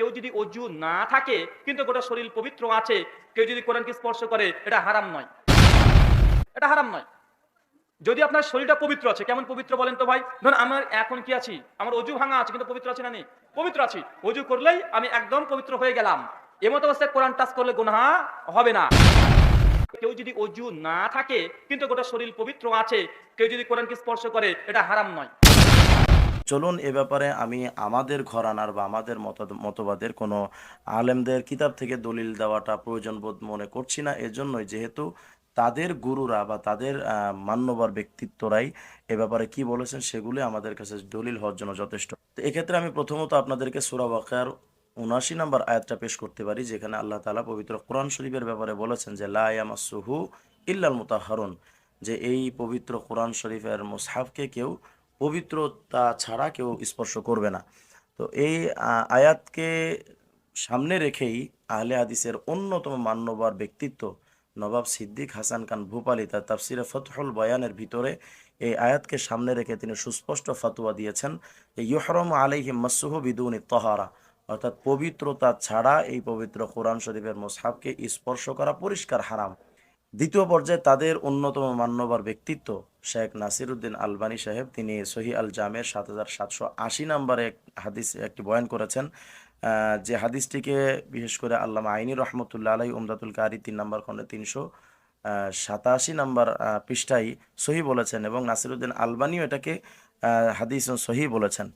কেউ যদি অজু না থাকে, কিন্তু গোটা শরীর পবিত্র আছে, কেউ যদি কোরআনকে স্পর্শ করে, এটা হারাম নয়। এটা হারাম নয়। যদি আপনার শরীরটা পবিত্র আছে, কেমন পবিত্র বলেন তো ভাই? ধরুন আমার এখন কি আছি? আমার অজু ভাঙা আছে, কিন্তু পবিত্র আছে না নেই পবিত্র আছি। অজু করলেই আমি একদম পবিত্র হয়ে গেলাম। এমতো অবস্থায় কোরআন টাচ করলে গুনাহা হবে না। কেউ যদি অজু না থাকে, কিন্তু গোটা শরীর পবিত্র আছে, কেউ যদি কোরআনকে স্পর্শ করে, এটা হারাম নয়। চলুন এ ব্যাপারে আমি আমাদের ঘরানার বা আমাদের মত মতবাদের কোনো আলেমদের কিতাব থেকে দলিল দেওয়াটা প্রয়োজন বোধ মনে করছি না। এজন্যই যেহেতু তাদের গুরুরা বা তাদের মান্যবর ব্যক্তিত্বরাই এ ব্যাপারে কি বলেছেন সেগুলি আমাদের কাছে দলিল হওয়ার জন্য যথেষ্ট। তো এক্ষেত্রে আমি প্রথমত আপনাদেরকে সুরা ওয়াকার উনাশি নম্বর আয়াতটা পেশ করতে পারি, যেখানে আল্লাহ তালা পবিত্র কোরআন শরীফের ব্যাপারে বলেছেন যে, লা ইয়ামাসসুহু ইল্লাল মুতাহহারুন যে এই পবিত্র কোরআন শরীফের মুসহাফকে কেউ পবিত্রতা ছাড়া কেউ স্পর্শ করবে না। তো এই আয়াতকে সামনে রেখেই আহলে হাদিসের অন্যতম মান্যবার ব্যক্তিত্ব নবাব সিদ্দিক হাসান খান ভূপালী তার তাফসিরে ফতহুল বয়ানের ভিতরে এই আয়াতকে সামনে রেখে তিনি সুস্পষ্ট ফতোয়া দিয়েছেন যে ইহরম আলাইহি মাসুহ বিদুনি তহারা। অর্থাৎ পবিত্রতা ছাড়া এই পবিত্র কোরআন শরীফের মুসহাফকে স্পর্শ করা পরিষ্কার হারাম। দ্বিতীয় পর্যায়ে তাদের অন্যতম মান্যবর ব্যক্তিত্ব শেখ নাসিরুদ্দিন আলবানী সাহেব। তিনি সহি আল জামের সাত হাজার সাতশো আশি নম্বরে হাদিস একটি বয়ান করেছেন। যে হাদিসটিকে বিশেষ করে আল্লামা আইনি রহমতুল্লা আলাই উমদাতুল কারি তিন নম্বর খণ্ডে তিনশো সাতাশি নম্বর আহ, পৃষ্ঠায় সহি বলেছেন এবং নাসিরুদ্দিন আলবানিও এটাকে হাদিস সহি বলেছেন।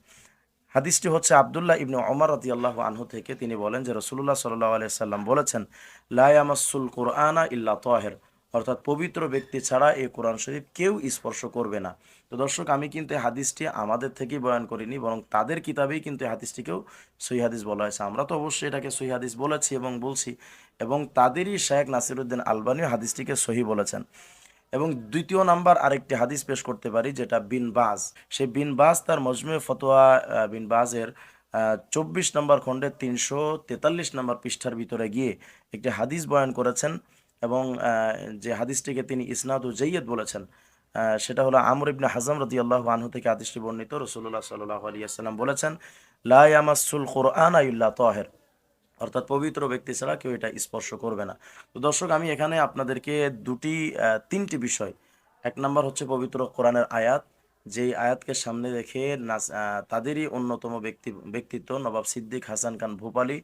হাদিসটি হচ্ছে আবদুল্লাহ ইবনু ওমর রাদিয়াল্লাহু আনহু থেকে তিনি বলেন যে রসুল্লাহ সাল্লাহ আলিয়া সাল্লাম বলেছেন লায়ামাসুল কোরআনা ইল্লা তহের অর্থাৎ পবিত্র ব্যক্তি ছাড়া এই কোরআন শরীফ কেউ স্পর্শ করবে না। তো দর্শক, আমি কিন্তু এই হাদিসটি আমাদের থেকেই বয়ান করিনি, বরং তাদের কিতাবেই কিন্তু এই হাদিসটিকেও সহি হাদিস বলা হয়েছে। আমরা তো অবশ্যই এটাকে সহি হাদিস বলেছি এবং বলছি, এবং তাদেরই শেখ নাসিরুদ্দিন আলবানিও হাদিসটিকে সহি বলেছেন। এবং দ্বিতীয় নাম্বার আরেকটি হাদিস পেশ করতে পারি, যেটা বিন বাজ। সেই বিন বাজ তার মজমে ফতোয়া বিন বাজের চব্বিশ নম্বর খণ্ডে তিনশো তেতাল্লিশ নম্বর পৃষ্ঠার ভিতরে গিয়ে একটি হাদিস বয়ান করেছেন এবং যে হাদিসটিকে তিনি ইসনাদ ও জৈয়দ বলেছেন সেটা হলো আমর ইবনে হাজম রদি আল্লাহ আনহু থেকে হাদিসটি বর্ণিত। রসুল্লাহ সাল্লাহ আলিয়াল্লাম বলেছেন, লা ইয়ামাসুল কোরআন আইল্লা তহের। অর্থাৎ পবিত্র ব্যক্তি ছাড়া কেউ এটা স্পর্শ করবে না। তো দর্শক, আমি এখানে আপনাদেরকে দুটি তিনটি বিষয়। এক নম্বর হচ্ছে পবিত্র কোরআনের আয়াত। যেই আয়াতকে সামনে রেখে নাস- তাদেরই অন্যতম ব্যক্তি, ব্যক্তিত্ব নবাব সিদ্দিক হাসান খান ভূপালী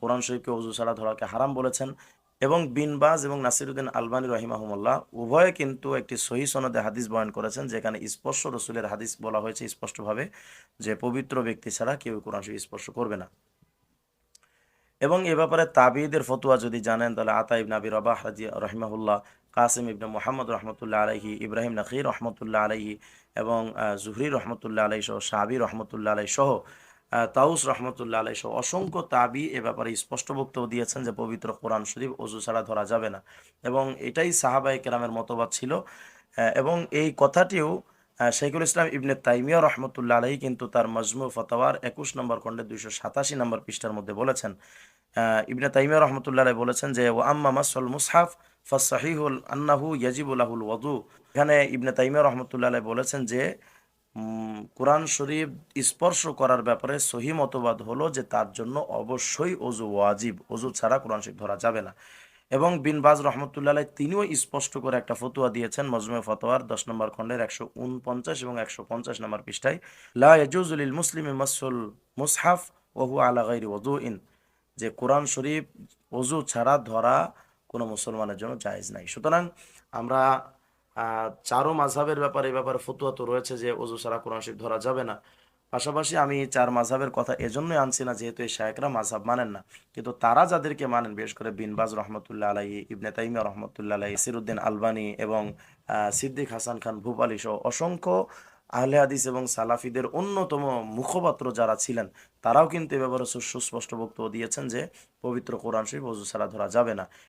কোরআন শরীফকে অজু ছাড়া ধরাকে হারাম বলেছেন এবং বিনবাজ এবং নাসিরুদ্দিন আলবানী রহিমাহমুল্লাহ উভয়ে কিন্তু একটি সহি সনদে হাদিস বয়ন করেছেন, যেখানে স্পর্শ রসুলের হাদিস বলা হয়েছে স্পষ্টভাবে যে পবিত্র ব্যক্তি ছাড়া কেউ কোরআন শরীফ স্পর্শ করবে না। এবং এ ব্যাপারে তাবিদের ফতুয়া যদি জানেন, তাহলে আতা ইবনে আবি রবাহ রাজি- রহিমাহুল্লাহ, কাসিম ইবনে মোহাম্মদ রহমতুল্লাহ আলাইহি, ইব্রাহিম নকির রহমতুল্লাহ আলাইহি এবং জুহরি রহমতুল্লাহ আলাই সহ সাহাবি রহমতুল্লাহ আলাই সহ তাউস রহমতুল্লাহ আলাই সহ অসংখ্য তাবি এ ব্যাপারে স্পষ্ট বক্তব্য দিয়েছেন যে পবিত্র কোরআন শরীফ অজু ছাড়া ধরা যাবে না। এবং এটাই সাহাবাই কেরামের মতবাদ ছিল এবং এই কথাটিও আহ, শাইখুল ইসলাম ইবনে তাইমিয়া রহমতুল্লাহ আলাহি কিন্তু তার মজমু ফতোয়ার একুশ নম্বর খণ্ডে দুইশো সাতাশি নম্বর পৃষ্ঠার মধ্যে বলেছেন। ইবনে তাইমিয়া রহমতুল্লাহ আলাইহি বলেছেন যে ও আম্মা মাসল মুসহাফ ফাসাহিহুল আন্নাহু ইয়াজিবুলাহুল ওয়াদু। এখানে ইবনে তাইমিয়া রহমতুল্লাহ আলাইহি বলেছেন যে কোরআন শরীফ স্পর্শ করার ব্যাপারে সহি মতবাদ হলো যে তার জন্য অবশ্যই অজু ওয়াজিব। অজু ছাড়া কোরআন শরীফ ধরা যাবে না। এবং বিন বাজ রহমতুল্লাহ তিনিও স্পষ্ট করে একটা ফতুয়া দিয়েছেন মজমে ফতোয়ার দশ নম্বর খণ্ডের একশো উনপঞ্চাশ এবং একশো পঞ্চাশ নম্বর পৃষ্ঠায়, লা ইয়াজুজুলিল মুসলিমি মাসুল মুসহাফ ওহু আলা গাইরি ওযুইন যে কোরআন শরীফ অজু ছাড়া ধরা কোনো মুসলমানের জন্য জায়েজ নাই। সুতরাং আমরা চারো মাঝহাবের ব্যাপারে এই ব্যাপারে ফতুয়া তো রয়েছে যে অজু ছাড়া কোরআন শরীফ ধরা যাবে না। পাশাপাশি আমি চার মাঝহাবের কথা এজন্যই আনছি না, যেহেতু এই শায়করা মাঝহাব মানেন না। কিন্তু তারা যাদেরকে মানেন, বিশেষ করে বিনবাজ রহমতুল্লাহ আলাহি ইবনে তাইমিয়া রহমতুল্লাহ আলাহি সিরুদ্দিন আলবানী এবং সিদ্দিক হাসান খান ভূপালী সহ অসংখ্য আহলে হাদিস এবং সালাফিদের অন্যতম মুখপাত্র যারা ছিলেন, তারাও কিন্তু এ ব্যাপারে সুস্পষ্ট বক্তব্য দিয়েছেন যে, পবিত্র কোরআন শরীফ অজু ছাড়া ধরা যাবে না।